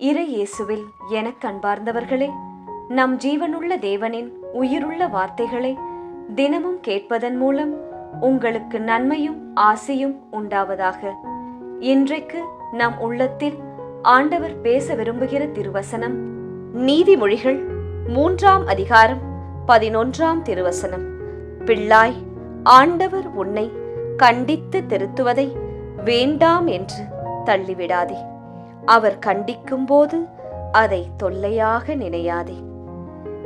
இறை இயேசுவில் எனக் கண்பார்ந்தவர்களே நம் ஜீவனுள்ள தேவனின் உயிருள்ள வார்த்தைகளை தினமும் கேட்பதன் மூலம் உங்களுக்கு நன்மையும் ஆசையும் உண்டாவதாக. இன்றைக்கு நம் உள்ளத்தில் ஆண்டவர் பேச விரும்புகிற திருவசனம் நீதிமொழிகள் மூன்றாம் அதிகாரம் பதினொன்றாம் திருவசனம். பிள்ளாய் ஆண்டவர் உன்னை கண்டித்து திருத்துவதை வேண்டாம் என்று தள்ளிவிடாதே. அவர் கண்டிக்கும்போது அதை தொல்லையாக நினையாதே.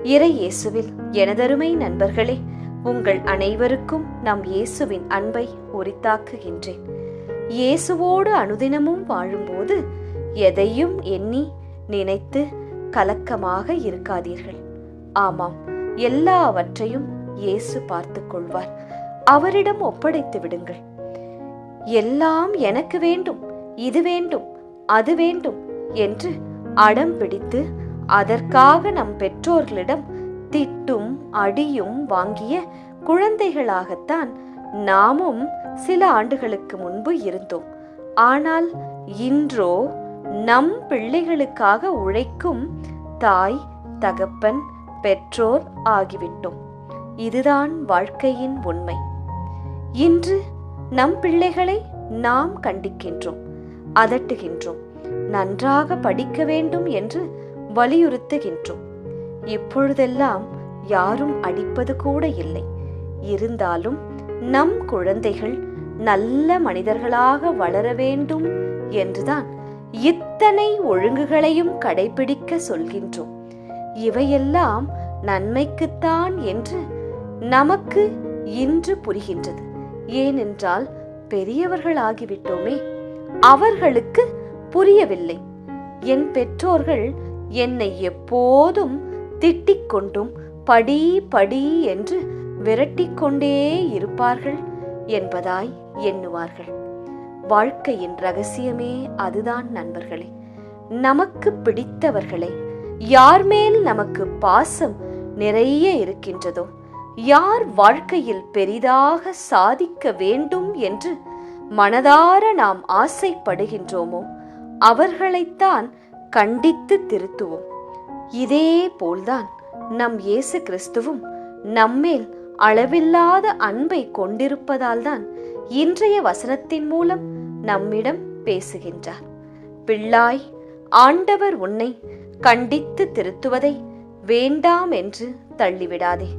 இறை இயேசுவில் எனதருமை நண்பர்களே உங்கள் அனைவருக்கும் நம் இயேசுவின் அன்பை உரித்தாக்குகின்றேன். இயேசுவோடு அனுதினமும் வாழும்போது எதையும் எண்ணி நினைத்து கலக்கமாக இருக்காதீர்கள். ஆமாம் எல்லாவற்றையும் இயேசு பார்த்துக் கொள்வார். அவரிடம் ஒப்படைத்து விடுங்கள். எல்லாம் எனக்கு வேண்டும் இது வேண்டும். அது வேண்டும் என்று அடம் பிடித்து அதற்காக நம் பெற்றோர்களிடம் திட்டும் அடியும் வாங்கிய குழந்தைகளாகத்தான் நாமும் சில ஆண்டுகளுக்கு முன்பு இருந்தோம். ஆனால் இன்றோ நம் பிள்ளைகளுக்காக உழைக்கும் தாய் தகப்பன் பெற்றோர் ஆகிவிட்டோம். இதுதான் வாழ்க்கையின் உண்மை. இன்று நம் பிள்ளைகளை நாம் கண்டிக்கின்றோம் அதட்டுகின்றோம். நன்றாக படிக்க வேண்டும் என்று வலியுறுத்துகின்றோம். இப்பொழுதெல்லாம் யாரும் அடிப்பது கூட இல்லை. இருந்தாலும் நம் குழந்தைகள் நல்ல மனிதர்களாக வளர வேண்டும் என்றுதான் இத்தனை ஒழுங்குகளையும் கடைபிடிக்க சொல்கின்றோம். இவையெல்லாம் நன்மைக்குத்தான் என்று நமக்கு இன்று புரிகின்றது. ஏனென்றால் பெரியவர்களாகிவிட்டோமே அவர்களுக்கு புரியவில்லை. என் பெற்றோர்கள் என்னை எப்போதும் திட்டிக் கொண்டும் படி படி என்று விரட்டிக்கொண்டே இருப்பார்கள் என்பதாய் எண்ணுவார்கள். வாழ்க்கையின் ரகசியமே அதுதான் நண்பர்களே. நமக்கு பிடித்தவர்களை யார் மேல் நமக்கு பாசம் நிறைய இருக்கின்றதோ யார் வாழ்க்கையில் பெரிதாக சாதிக்க வேண்டும் என்று மனதார நாம் ஆசைப்படுகின்றோமோ அவர்களைத்தான் கண்டித்து திருத்துவோம். இதே போல்தான் நம் இயேசு கிறிஸ்துவும் நம்மேல் அளவில்லாத அன்பை கொண்டிருப்பதால்தான் இன்றைய வசனத்தின் மூலம் நம்மிடம் பேசுகின்றார். பிள்ளாய் ஆண்டவர் உன்னை கண்டித்து திருத்துவதை வேண்டாம் என்று தள்ளிவிடாதே.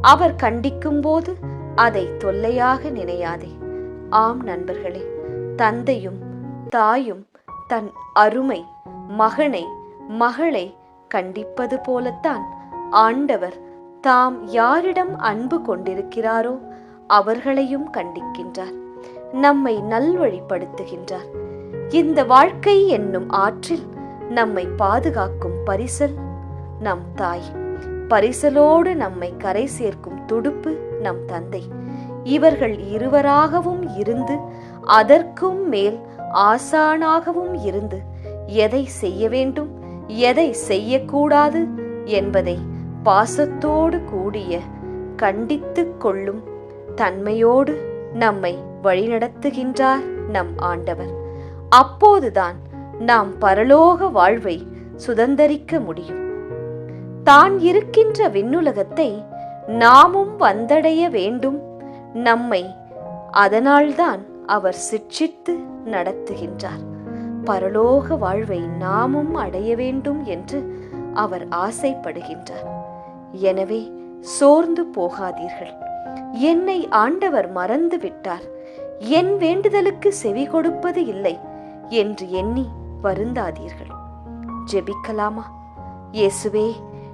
அவர் கண்டிக்கும்போது அதை தொல்லையாக நினையாதே. ஆம் நண்பர்களே தந்தையும் தாயும் தன் அருமை மகனை மகளை கண்டிப்பது போலத்தான். ஆண்டவர் தாம் யாரிடம் அன்பு கொண்டிருக்கிறாரோ அவர்களையும் கண்டிக்கின்றார். நம்மை நல்வழிப்படுத்துகின்றார். இந்த வாழ்க்கை என்னும் ஆற்றில் நம்மை பாதுகாக்கும் பரிசல் நம் தாய். பரிசலோடு நம்மை கரை சேர்க்கும் துடுப்பு நம் தந்தை. இவர்கள் இருவராகவும் இருந்து அதற்கும் மேல் ஆசானாகவும் இருந்து எதை செய்ய வேண்டும் எதை செய்யக்கூடாது என்பதை பாசத்தோடு கூடிய கண்டித்து கொள்ளும் தன்மையோடு நம்மை வழிநடத்துகின்றார் நம் ஆண்டவர். அப்போதுதான் நாம் பரலோக வாழ்வை சுதந்தரிக்க முடியும். தான் இருக்கின்ற விண்ணுலகத்தை நாமும் வந்தடைய வேண்டும். நம்மை அதனால்தான் அவர் சிற்றித்து நடத்துகின்றார். பரலோக வாழ்வை நாமும் அடைய வேண்டும் என்று அவர் ஆசைப்படுகின்றார். எனவே சோர்ந்து போகாதீர்கள். என்னை ஆண்டவர் மறந்து விட்டார். என் வேண்டுதலுக்கு செவி கொடுப்பது இல்லை என்று எண்ணி வருந்தாதீர்கள். ஜெபிக்கலாமா? இயேசுவே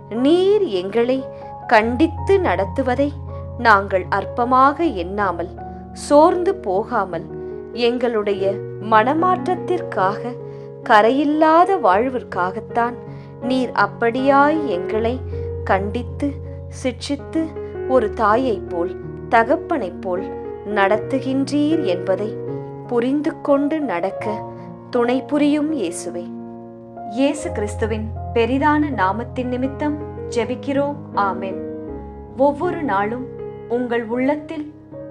நீர் எங்களை கண்டித்து நடத்துவதை நாங்கள் அற்பமாக எண்ணாமல் சோர்ந்து போகாமல் எங்களுடைய மனமாற்றத்திற்காக கரையில்லாத வாழ்விற்காகத்தான் நீர் அப்படியாய் எங்களை கண்டித்து சிட்சித்து ஒரு தாயைப் போல் தகப்பனைப் போல் நடத்துகின்றீர் என்பதை புரிந்து கொண்டு நடக்க துணை புரியும் இயேசுவே. இயேசு கிறிஸ்துவின் பெரிதான நாமத்தின் நிமித்தம் ஜெபிக்கிறோம். ஆமேன். ஒவ்வொரு நாளும் உங்கள் உள்ளத்தில்